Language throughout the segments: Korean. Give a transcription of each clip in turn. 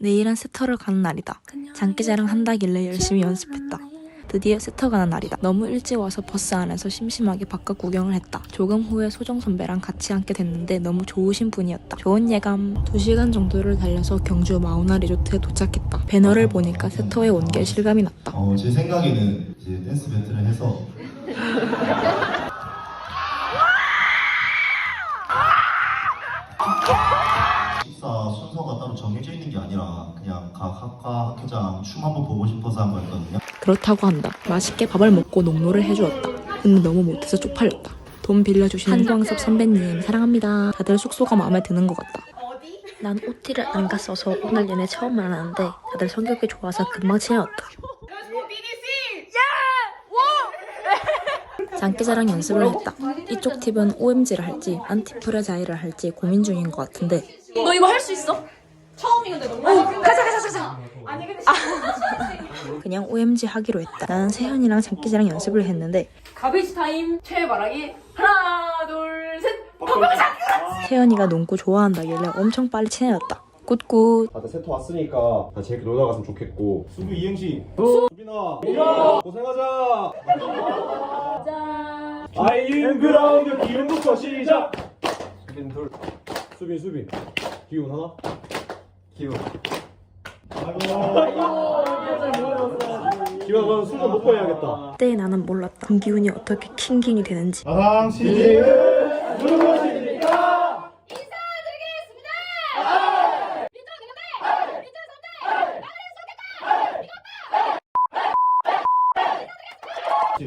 내일은 세터를 가는 날이다. 장기자랑 한다길래 열심히 연습했다. 드디어 세터 가는 날이다. 너무 일찍 와서 버스 안에서 심심하게 바깥 구경을 했다. 조금 후에 소정 선배랑 같이 앉게 됐는데 너무 좋으신 분이었다. 좋은 예감. 2시간 정도를 달려서 경주 마우나 리조트에 도착했다. 배너를 보니까 세터에 온 게 실감이 났다. 어, 제 생각에는 이제 댄스 배틀을 해서 순서가 따로 정해져 있는 게 아니라 그냥 각 학과 학회장 춤 한번 보고 싶어서 한 거였거든요. 그렇다고 한다. 맛있게 밥을 먹고 농로를 해주었다. 근데 너무 못해서 쪽팔렸다. 돈 빌려주신 한광섭 선배님 사랑합니다. 다들 숙소가 마음에 드는 것 같다. 난 OT를 안 갔어서 오늘 얘네 처음 만나는데 다들 성격이 좋아서 금방 친해졌다. 장기자랑 연습을 했다. 이쪽 팁은 OMG를 할지 안티프레자이를 할지 고민 중인 것 같은데 너 이거 할 수 있어? 처음이거든. 어, 가자 가자 가자. 아니 근데 그냥 OMG 하기로 했다. 나는 세현이랑 장기자랑 연습을 했는데 가베이지 타임 최애 말하기 하나 둘 셋. 세현이가 농구 좋아한다길래 엄청 빨리 친해졌다. 굿굿. 다들 세터 왔으니까 다 재밌게 놀다 갔으면 좋겠고 수비 이행시 수빈아 고생하자 짠. 아이인 그라운드 기운부터 시작 수빈 둘 수빈 수빈 기운 하나? 기운. 기운. 그럼 술도 먹고 해야겠다. 그때 나는 몰랐다. 김기훈이 어떻게 킹킹이 되는지. 아랑씨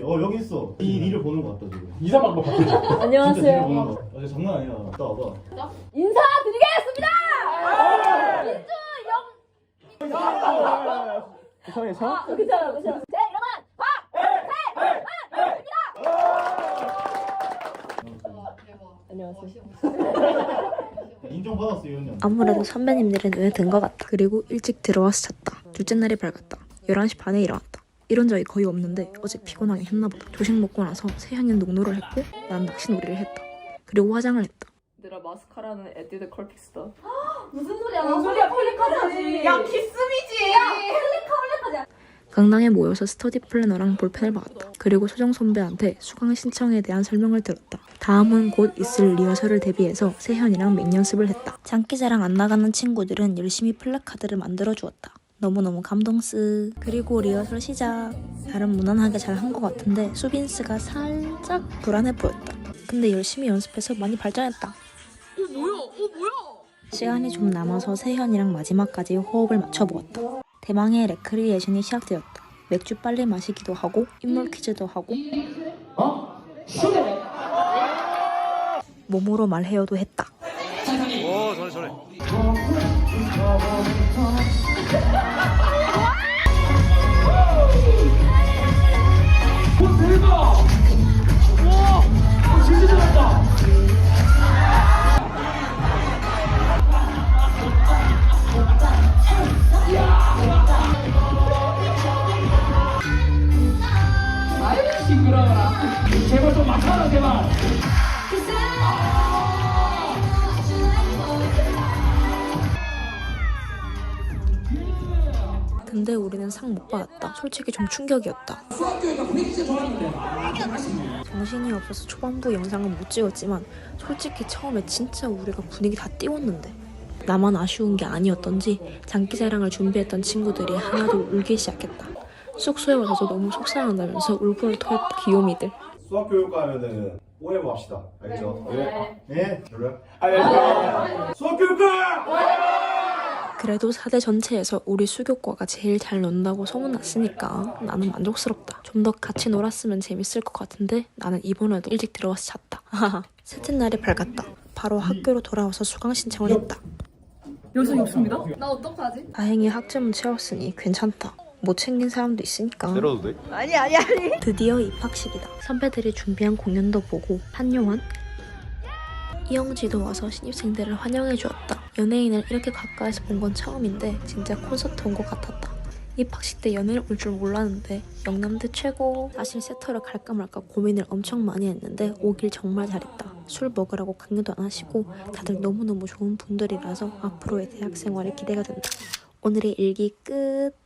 어 여기 있어 이 니를 보는 것 같다 지금 이사막 너 바꾸자 진짜 니를 안녕하세요. 보는 것 같아 아, 장난 아니야 나 와봐 인사드리겠습니다. 이상해 아, 괜찮아 괜찮아. 제 이름은 인정받았어 이 언니 아무래도 선배님들의 눈에 든 것 같다. 그리고 일찍 들어와서 잤다. 둘째 날이 밝았다. 11시 반에 일어났다. 이런 적이 거의 없는데 어제 피곤하게 했나 보다. 조식 먹고 나서 세현이는 농로를 했고 난 낚시놀이를 했다. 그리고 화장을 했다. 얘들아 마스카라는 에뛰드 컬픽스다 무슨 소리야? 무슨 소리야? 펠리카지. 야 키스미지. 야 펠리카 펠리카지. 강당에 모여서 스터디 플래너랑 볼펜을 받았다. 그리고 소정 선배한테 수강 신청에 대한 설명을 들었다. 다음은 곧 있을 리허설을 대비해서 세현이랑 맹연습을 했다. 장기자랑 안 나가는 친구들은 열심히 플래카드를 만들어 주었다. 너무너무 감동스. 그리고 리허설 시작. 나름 무난하게 잘 한 것 같은데 수빈스가 살짝 불안해 보였다. 근데 열심히 연습해서 많이 발전했다. 어 뭐야? 어 뭐야? 시간이 좀 남아서 세현이랑 마지막까지 호흡을 맞춰보았다. 대망의 레크리에이션이 시작되었다. 맥주 빨리 마시기도 하고 인물 퀴즈도 하고 몸으로 말해요도 했다. 근데 우리는 상 못 받았다. 솔직히 좀 충격이었다. 정신이 없어서 초반부 영상은 못 찍었지만 솔직히 처음에 진짜 우리가 분위기 다 띄웠는데 나만 아쉬운 게 아니었던지 장기자랑을 준비했던 친구들이 하나둘 울기 시작했다. 숙소에 와서도 너무 속상한다면서 울분을 토했다. 귀요미들. 수학 교육과 하면은 오해부 합시다 알겠죠? 네. 네 별로야? 알겠어 수학 교육과! 그래도 4대 전체에서 우리 수교과가 제일 잘 논다고 소문났으니까 나는 만족스럽다. 좀 더 같이 놀았으면 재밌을 것 같은데 나는 이번에도 일찍 들어와서 잤다. 셋째 날이 밝았다. 바로 학교로 돌아와서 수강 신청을 했다. 여성이 없습니다 나 어떡하지? 다행히 학점은 채웠으니 괜찮다. 못 챙긴 사람도 있으니까. 때려도 돼? 드디어 입학식이다. 선배들이 준비한 공연도 보고 한용원, 이영지도 와서 신입생들을 환영해 주었다. 연예인을 이렇게 가까이서 본 건 처음인데 진짜 콘서트 온 것 같았다. 입학식 때 연예인 올 줄 몰랐는데 영남대 최고. 사실 세터를 갈까 말까 고민을 엄청 많이 했는데 오길 정말 잘했다. 술 먹으라고 강요도 안 하시고 다들 너무너무 좋은 분들이라서 앞으로의 대학 생활이 기대가 된다. 오늘의 일기 끝.